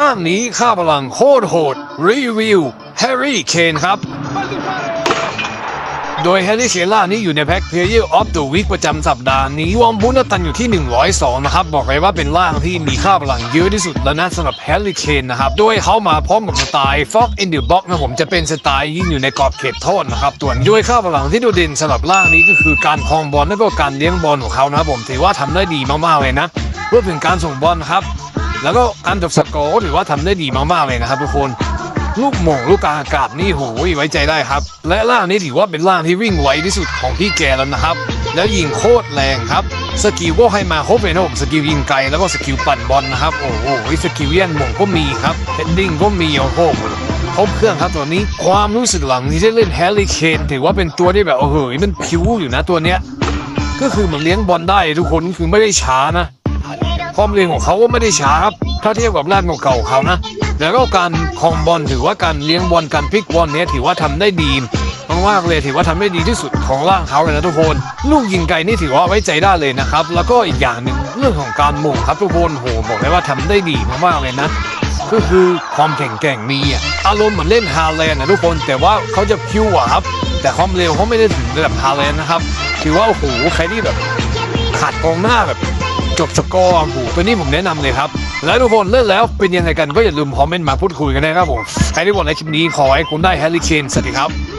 ร่างนี้ค่าพลังโคตรโหด รีวิวแฮร์รี่เคนครับ โดยแฮร์รี่เคนล่านี้อยู่ในแพ็คเพลเยอร์ออฟเดอะวีคประจำสัปดาห์นี้วอมบุนตันอยู่ที่ 102 นะครับ บอกเลยว่าเป็นร่างที่มีค่าพลังเยอะที่สุดแล้วนะสำหรับแฮร์รี่เคนนะครับโดยเขามาพร้อมกับสไตล์ฟ็อกอินเดอะบ็อกนะผมจะเป็นสไตล์ยิงอยู่ในกรอบเขตโทษนะครับส่วนด้วยค่าพลังที่โดดเด่นสำหรับร่างนี้ก็คือการคลองบอลและก็การเลี้ยงบอลของเขานะครับผมถือว่าทำได้ดีมากๆเลยนะรวมถึงการส่งบอลครับ แล้วก็การจบสกอร์ถือว่าทำได้ดีมากๆเลยนะครับทุกคนลูกหม่งลูกกาอากาศนี่โหยไว้ใจได้ครับ และล่างนี้ถือว่าเป็นล่างที่วิ่งไวที่สุดของพี่แกแล้วนะครับ แล้วยิงโคตรแรงครับสกิลก็ให้มาครบเลยนะผมสกิลยิงไกลแล้วก็สกิลปั่นบอลนะครับโอ้โหสกิลเลี้ยงหม่งก็มีครับเฮดดิ้งก็มีโอ้โหครบเครื่องครับตัวนี้ความรู้สึกหลังที่ได้เล่นแฮร์รี่เคนถือว่าเป็นตัวที่แบบโอ้โหมันผิวอยู่นะตัวเนี้ยก็คือมันเลี้ยงบอลได้ทุกคนคือไม่ได้ช้านะ ความเร็วของเขาก็ไม่ได้ช้าครับถ้าเทียบกับร่างเก่าๆเขานะแล้วก็การคองบอลถือว่าการเลี้ยงบอลการพลิกบอลเนี้ยถือว่าทำได้ดีมากๆเลยถือว่าทำได้ดีที่สุดของร่างเขาเลยนะทุกคนลูกยิงไกลนี่ถือว่าไว้ใจได้เลยนะครับ แล้วก็อีกอย่างหนึ่งเรื่องของการหม่งครับทุกคนโหบอกเลยว่าทำได้ดีมากๆเลยนะก็คือความแข็งแกร่งมีอะอารมณ์เหมือนเล่นฮาแลนด์นะทุกคนแต่ว่าเขาจะพิวอะครับ แต่ความเร็วเขาไม่ได้ถึงระดับฮาแลนด์นะครับ ถือว่าโอ้โหใครที่แบบขาดกองหน้าแบบ จบสกอร์โอ้โหตัวนี้ผมแนะนำเลยครับ แล้วทุกคนเล่นแล้วเป็นยังไงกันก็อย่าลืมคอมเมนต์มาพูดคุยกันนะครับผมใครที่บอกในคลิปนี้ขอให้คุณได้แฮร์รี่เคนสวัสดีครับ